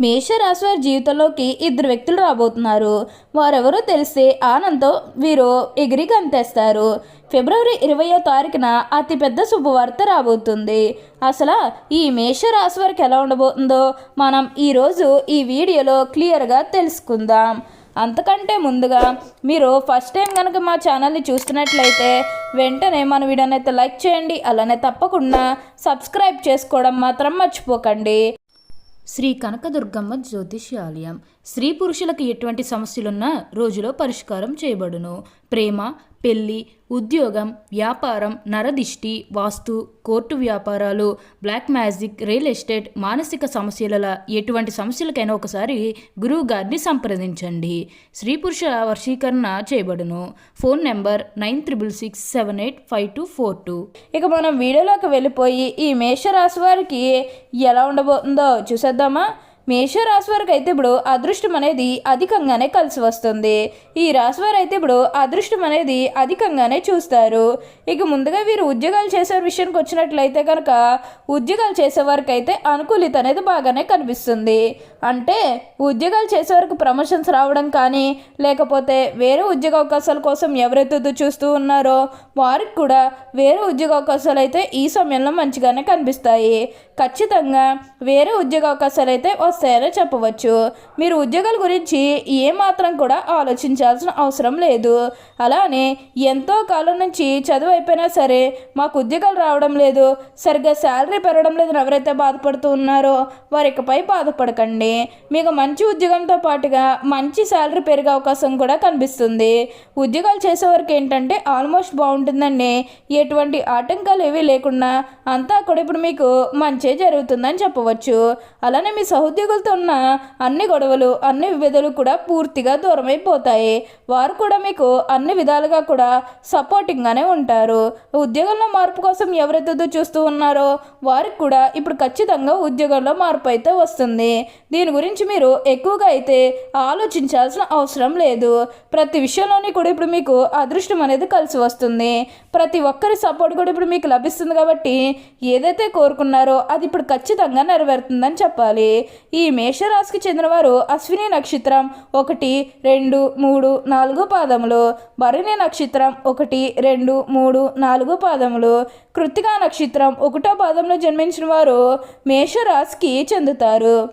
మేషరాశి వారి జీవితంలోకి ఇద్దరు వ్యక్తులు రాబోతున్నారు. వారెవరో తెలిస్తే ఆనందంతో వీరు ఎగిరి గంతేస్తారు. ఫిబ్రవరి ఇరవయో తారీఖున అతిపెద్ద శుభవార్త రాబోతుంది. అసలు ఈ మేషరాశి వారికి ఎలా ఉండబోతుందో మనం ఈరోజు ఈ వీడియోలో క్లియర్గా తెలుసుకుందాం. అంతకంటే ముందుగా మీరు ఫస్ట్ టైం కనుక మా ఛానల్ని చూస్తున్నట్లయితే వెంటనే మన వీడియోనైతే లైక్ చేయండి. అలానే తప్పకుండా సబ్స్క్రైబ్ చేసుకోవడం మాత్రం మర్చిపోకండి. శ్రీ కనకదుర్గమ్మ జ్యోతిష్యాలయం. స్త్రీ పురుషులకు ఎటువంటి సమస్యలున్నా రోజులో పరిష్కారం చేయబడును. ప్రేమ పెళ్ళి ఉద్యోగం వ్యాపారం నరదిష్టి వాస్తు కోర్టు వ్యాపారాలు బ్లాక్ మ్యాజిక్ రియల్ ఎస్టేట్ మానసిక సమస్యల ఎటువంటి సమస్యలకైనా ఒకసారి గురువు గారిని సంప్రదించండి. స్త్రీ పురుష వర్షీకరణ చేయబడును. Phone number nine triple six seven eight five two four two. ఇక మనం వీడియోలోకి వెళ్ళిపోయి ఈ మేషరాశి వారికి ఎలా ఉండబోతుందో చూసేద్దామా? మేషరాశి వారికి అయితే ఇప్పుడు అదృష్టం అనేది అధికంగానే కలిసి వస్తుంది. ఈ రాశి వారు అయితే ఇప్పుడు అదృష్టం అనేది అధికంగానే చూస్తారు. ఇక ముందుగా వీరు ఉద్యోగాలు చేసే విషయానికి వచ్చినట్లయితే కనుక ఉద్యోగాలు చేసేవారికి అయితే అనుకూలిత అనేది బాగానే కనిపిస్తుంది. అంటే ఉద్యోగాలు చేసే వరకు ప్రమోషన్స్ రావడం కానీ లేకపోతే వేరే ఉద్యోగ అవకాశాల కోసం ఎవరైతే చూస్తూ ఉన్నారో వారికి కూడా వేరే ఉద్యోగ అవకాశాలు అయితే ఈ సమయంలో మంచిగానే కనిపిస్తాయి. ఖచ్చితంగా వేరే ఉద్యోగ అవకాశాలు అయితే వస్తాయనే చెప్పవచ్చు. మీరు ఉద్యోగాల గురించి ఏమాత్రం కూడా ఆలోచించాల్సిన అవసరం లేదు. అలానే ఎంతో కాలం నుంచి చదువు అయిపోయినా సరే మాకు ఉద్యోగాలు రావడం లేదు సరిగ్గా శాలరీ పెరగడం లేదని ఎవరైతే బాధపడుతూ ఉన్నారో వారి ఇకపై బాధపడకండి. మీకు మంచి ఉద్యోగంతో పాటుగా మంచి శాలరీ పెరిగే అవకాశం కూడా కనిపిస్తుంది. ఉద్యోగాలు చేసేవారికి ఏంటంటే ఆల్మోస్ట్ బాగుంటుందండి. ఎటువంటి ఆటంకాలు ఏవీ లేకుండా అంతా కూడా ఇప్పుడు మీకు మంచే జరుగుతుందని చెప్పవచ్చు. అలానే మీ సహోద్యోగులతో ఉన్న అన్ని గొడవలు అన్ని విభేదాలు కూడా పూర్తిగా దూరమైపోతాయి. వారు కూడా మీకు అన్ని విధాలుగా కూడా సపోర్టింగ్గానే ఉంటారు. ఉద్యోగంలో మార్పు కోసం ఎవరైతే చూస్తూ ఉన్నారో వారికి కూడా ఇప్పుడు ఖచ్చితంగా ఉద్యోగంలో మార్పు అయితే వస్తుంది. దీని గురించి మీరు ఎక్కువగా అయితే ఆలోచించాల్సిన అవసరం లేదు. ప్రతి విషయంలోని కూడా ఇప్పుడు మీకు అదృష్టం అనేది కలిసి వస్తుంది. ప్రతి ఒక్కరి సపోర్ట్ కూడా ఇప్పుడు మీకు లభిస్తుంది కాబట్టి ఏదైతే కోరుకున్నారో అది ఇప్పుడు ఖచ్చితంగా నెరవేరుతుందని చెప్పాలి. ఈ మేషరాశికి చెందినవారు అశ్విని నక్షత్రం ఒకటి రెండు మూడు నాలుగు పాదములు. భరణి నక్షత్రం ఒకటి రెండు మూడు నాలుగు పాదములు. కృతికా నక్షత్రం ఒకటో పాదంలో జన్మించిన వారు మేషరాశికి చెందుతారు.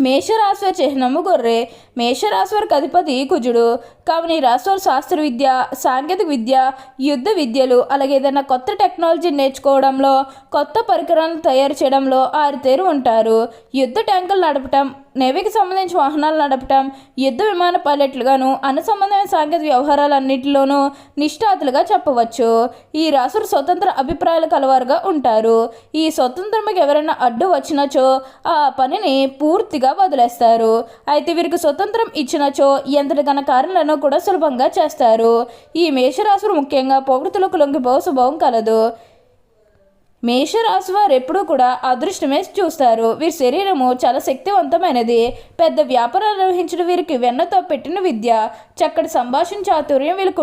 మేషరాశ్వ చిహ్నము గొర్రె. మేషరాశ్వరికి అధిపతి కుజుడు. కావున ఈ రాశి శాస్త్ర విద్య సాంకేతిక విద్య యుద్ధ విద్యలు అలాగే ఏదైనా కొత్త టెక్నాలజీ నేర్చుకోవడంలో కొత్త పరికరాలను తయారు చేయడంలో ఆరితేరు ఉంటారు. యుద్ధ ట్యాంకులు నడపటం నేవీకి సంబంధించిన వాహనాలు నడపటం యుద్ధ విమాన పైలట్లుగాను అనుసంబంధమైన సంబంధమైన సాంకేతిక వ్యవహారాలన్నింటిలోనూ నిష్ఠాతులుగా చెప్పవచ్చు. ఈ రాసులు స్వతంత్ర అభిప్రాయాలు కలవారుగా ఉంటారు. ఈ స్వతంత్రంకి ఎవరైనా అడ్డు వచ్చినచో ఆ పనిని పూర్తిగా వదిలేస్తారు. అయితే వీరికి స్వతంత్రం ఇచ్చినచో ఎంతటి ఘన కార్యాలను కూడా సులభంగా చేస్తారు. ఈ మేషరాశులు ముఖ్యంగా పొగడుతులకు లొంగిపో స్వభావం కలదు. మేషరాశి వారు ఎప్పుడూ కూడా అదృష్టమే చూస్తారు. వీరి శరీరము చాలా శక్తివంతమైనది. పెద్ద వ్యాపారాలు నిర్వహించడం వీరికి వెన్నతో పెట్టిన విద్య. చక్కటి సంభాషణ చాతుర్యం వీళ్ళకు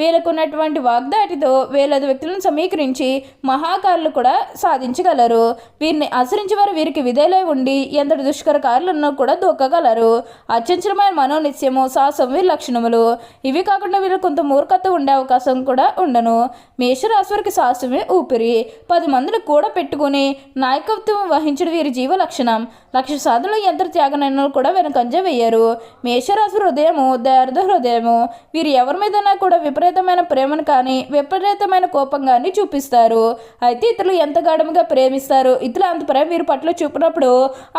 వీళ్ళకున్నటువంటి వాగ్దాటితో వేలాది వ్యక్తులను సమీకరించి మహాకారులు కూడా సాధించగలరు. వీరిని ఆశ్రయించే వారు వీరికి విధేలై ఉండి ఎంతటి దుష్కర కార్యాలను కూడా దూకగలరు. అత్యంచరమైన మనోనిత్యము సాహసం వీరి లక్షణములు. ఇవి కాకుండా వీరు కొంత మూర్ఖత ఉండే అవకాశం కూడా ఉండను. మేషరాశి వారికి సాహసమే ఊపిరి. పది మందిని కూడా పెట్టుకుని నాయకత్వం వహించడం వీరి జీవ లక్షణం. లక్ష సాధనలు ఎంత త్యాగనైనా కూడా వెనకంజ వేయరు. మేషరాశి హృదయము దయార్థ హృదయము. వీరు ఎవరి మీదైనా కూడా విపరీతమైన ప్రేమను కానీ విపరీతమైన కోపం కానీ చూపిస్తారు. అయితే ఇతరులు ఎంత గాఢంగా ప్రేమిస్తారు? ఇతరులు అంత ప్రేమ వీరి పట్ల చూపినప్పుడు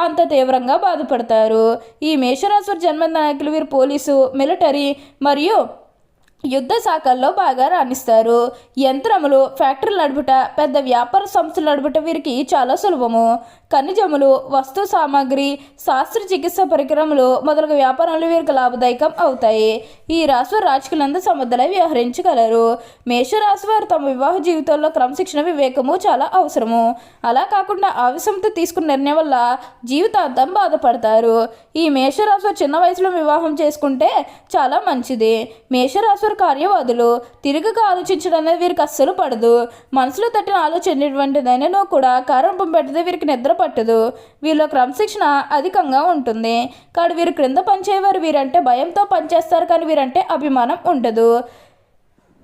అంత తీవ్రంగా బాధపడతారు. ఈ మేషరాశి జన్మ నాయకులు వీరు పోలీసు మిలిటరీ మరియు యుద్ధ శాఖల్లో బాగా రాణిస్తారు. యంత్రములు ఫ్యాక్టరీలు నడుపుట పెద్ద వ్యాపార సంస్థలు నడుపుట వీరికి చాలా సులభము. ఖనిజములు వస్తు సామాగ్రి శాస్త్ర చికిత్స పరికరములు మొదలగు వ్యాపారాలు వీరికి లాభదాయకం అవుతాయి. ఈ రాశి రాజకీయాలందు సమర్థులై వ్యవహరించగలరు. మేషరాశి వారు తమ వివాహ జీవితంలో క్రమశిక్షణ వివేకము చాలా అవసరము. అలా కాకుండా ఆవేశంతో తీసుకున్న నిర్ణయం వల్ల జీవితాంతం బాధపడతారు. ఈ మేషరాశి చిన్న వయసులో వివాహం చేసుకుంటే చాలా మంచిది. మేషరాశి వారు కార్యవాదులు తిరుగుగా ఆలోచించడం అనేది వీరికి అస్సలు పడదు. మనసులో తట్టిన ఆలోచన ఎటువంటిదైనా కూడా కారణం పెట్టదే వీరికి నిద్ర పట్టదు. వీళ్ళ క్రమశిక్షణ అధికంగా ఉంటుంది. కానీ వీరు క్రింద పనిచేయవారు వీరంటే భయంతో పనిచేస్తారు కానీ వీరంటే అభిమానం ఉండదు.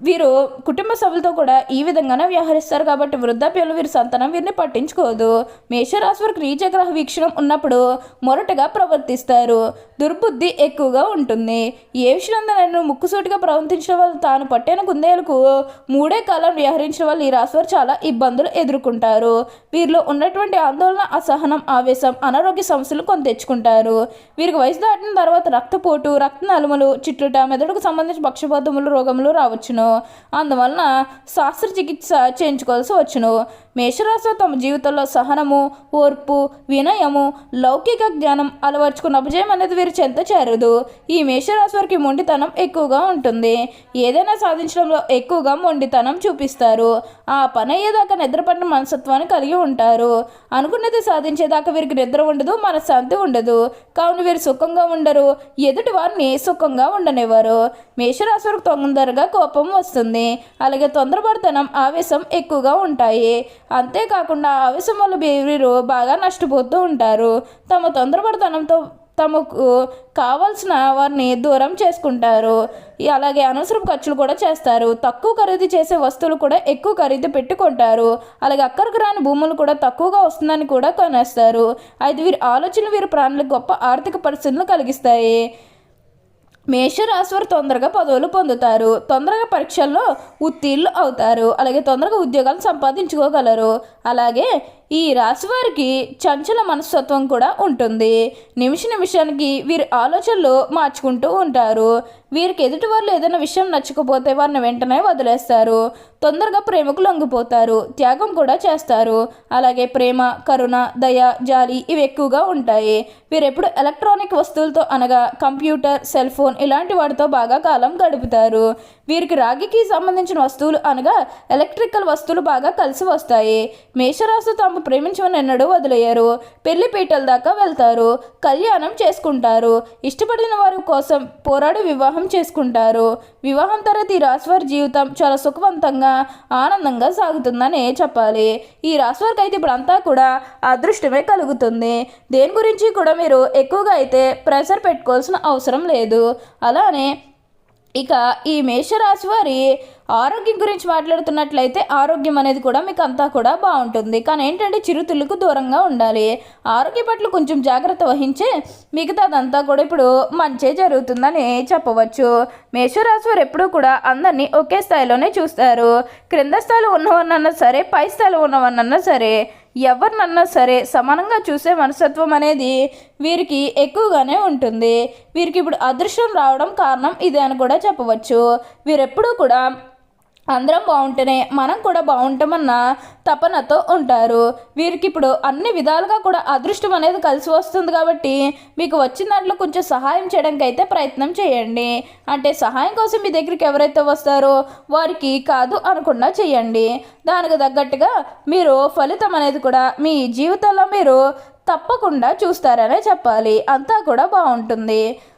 వీరు కుటుంబ సభ్యులతో కూడా ఈ విధంగానే వ్యవహరిస్తారు కాబట్టి వృద్ధాప్యంలో వీరి సంతానం వీరిని పట్టించుకోదు. మేషరాశి వారికి నీచగ్రహ వీక్షణం ఉన్నప్పుడు మొరటగా ప్రవర్తిస్తారు. దుర్బుద్ధి ఎక్కువగా ఉంటుంది. ఏ విషయంలో ముక్కుసూటిగా ప్రవర్తించడం వల్ల తాను పట్టిన కుందేలకు మూడే కాలం వ్యవహరించడం వల్ల ఈ రాశి వారు చాలా ఇబ్బందులు ఎదుర్కొంటారు. వీరిలో ఉన్నటువంటి ఆందోళన అసహనం ఆవేశం అనారోగ్య సమస్యలు కొని తెచ్చుకుంటారు. వీరికి వయసు దాటిన తర్వాత రక్తపోటు రక్త నలుమలు చిట్లుట మెదడుకు సంబంధించిన పక్షపాతములు రోగములు రావచ్చును. అందువలన శస్త్రచికిత్స చేయించుకోవాల్సి వచ్చును. మేషరాశి తమ జీవితంలో సహనము ఓర్పు వినయము లౌకిక జ్ఞానం అలవర్చుకున్న అపజయం అనేది వీరు చెంత చేరదు. ఈ మేషరాశి వారికి మొండితనం ఎక్కువగా ఉంటుంది. ఏదైనా సాధించడంలో ఎక్కువగా మొండితనం చూపిస్తారు. ఆ పని అయ్యేదాకా నిద్రపడిన మనసత్వాన్ని కలిగి ఉంటారు. అనుకున్నది సాధించేదాకా వీరికి నిద్ర ఉండదు మనశ్శాంతి ఉండదు. కావున వీరు సుఖంగా ఉండరు. ఎదుటి వారిని సుఖంగా ఉండనివ్వరు. మేషరాశి వారికి తొందరగా కోపం వస్తుంది. అలాగే తొందరపడతనం ఆవేశం ఎక్కువగా ఉంటాయి. అంతేకాకుండా ఆవేశం వల్ల బాగా నష్టపోతూ ఉంటారు. తమ తొందరపడతనంతో తమకు కావాల్సిన వారిని దూరం చేసుకుంటారు. అలాగే అనవసరం ఖర్చులు కూడా చేస్తారు. తక్కువ ఖరీదు చేసే వస్తువులు కూడా ఎక్కువ ఖరీదు పెట్టుకుంటారు. అలాగే అక్కడికి రాని భూములు కూడా తక్కువగా వస్తుందని కూడా కొనేస్తారు. అయితే వీరి ఆలోచనలు వీరి ప్రాణులకు గొప్ప ఆర్థిక పరిస్థితులను కలిగిస్తాయి. మేషరాశి వారు తొందరగా పదవులు పొందుతారు. తొందరగా పరీక్షల్లో ఉత్తీర్ణులు అవుతారు. అలాగే తొందరగా ఉద్యోగాలు సంపాదించుకోగలరు. అలాగే ఈ రాశి వారికి చంచల మనస్తత్వం కూడా ఉంటుంది. నిమిష నిమిషానికి వీరి ఆలోచనలు మార్చుకుంటూ ఉంటారు. వీరికి ఎదుటి వాళ్ళు ఏదైనా విషయం నచ్చకపోతే వారిని వెంటనే వదిలేస్తారు. తొందరగా ప్రేమకు లొంగిపోతారు. త్యాగం కూడా చేస్తారు. అలాగే ప్రేమ కరుణ దయ జాలి ఇవి ఎక్కువగా ఉంటాయి. వీరెప్పుడు ఎలక్ట్రానిక్ వస్తువులతో అనగా కంప్యూటర్ సెల్ ఫోన్ ఇలాంటి వాటితో బాగా కాలం గడుపుతారు. వీరికి రాగికి సంబంధించిన వస్తువులు అనగా ఎలక్ట్రికల్ వస్తువులు బాగా కలిసి వస్తాయి. మేషరాశి తమ ప్రేమించమని ఎన్నడూ వదిలేయరు. పెళ్ళి పీటల దాకా వెళ్తారు. కళ్యాణం చేసుకుంటారు. ఇష్టపడిన వారి కోసం పోరాడి వివాహం చేసుకుంటారు. వివాహం తర్వాత ఈ రాశివారి జీవితం చాలా సుఖవంతంగా ఆనందంగా సాగుతుందని చెప్పాలి. ఈ రాశివారికి అయితే ఇప్పుడంతా కూడా అదృష్టమే కలుగుతుంది. దేని గురించి కూడా మీరు ఎక్కువగా అయితే ప్రెషర్ పెట్టుకోవాల్సిన అవసరం లేదు. అలానే ఇక ఈ మేషరాశి వారి ఆరోగ్యం గురించి మాట్లాడుతున్నట్లయితే ఆరోగ్యం అనేది కూడా మీకు అంతా కూడా బాగుంటుంది. కానీ ఏంటంటే చిరుతులకు దూరంగా ఉండాలి. ఆరోగ్య పట్ల కొంచెం జాగ్రత్త వహించే మిగతాదంతా కూడా ఇప్పుడు మంచే జరుగుతుందని చెప్పవచ్చు. మేషరాశి వారు ఎప్పుడూ కూడా అందరినీ ఒకే స్థాయిలోనే చూస్తారు. క్రింద స్థాయిలో ఉన్నవన్నన్నా సరే పై స్థాయిలో ఉన్నవన్నన్నా సరే ఎవరినన్నా సరే సమానంగా చూసే మనస్తత్వం అనేది వీరికి ఎక్కువగానే ఉంటుంది. వీరికి ఇప్పుడు అదృష్టం రావడం కారణం ఇదే అని కూడా చెప్పవచ్చు. వీరెప్పుడూ కూడా అందరం బాగుంటేనే మనం కూడా బాగుంటామన్న తపనతో ఉంటారు. వీరికి ఇప్పుడు అన్ని విధాలుగా కూడా అదృష్టం అనేది కలిసి వస్తుంది కాబట్టి మీకు వచ్చిన దాంట్లో కొంచెం సహాయం చేయడానికి అయితే ప్రయత్నం చేయండి. అంటే సహాయం కోసం మీ దగ్గరికి ఎవరైతే వస్తారో వారికి కాదు అనకుండా చేయండి. దానికి తగ్గట్టుగా మీరు ఫలితం అనేది కూడా మీ జీవితంలో మీరు తప్పకుండా చూస్తారనే చెప్పాలి. అంతా కూడా బాగుంటుంది.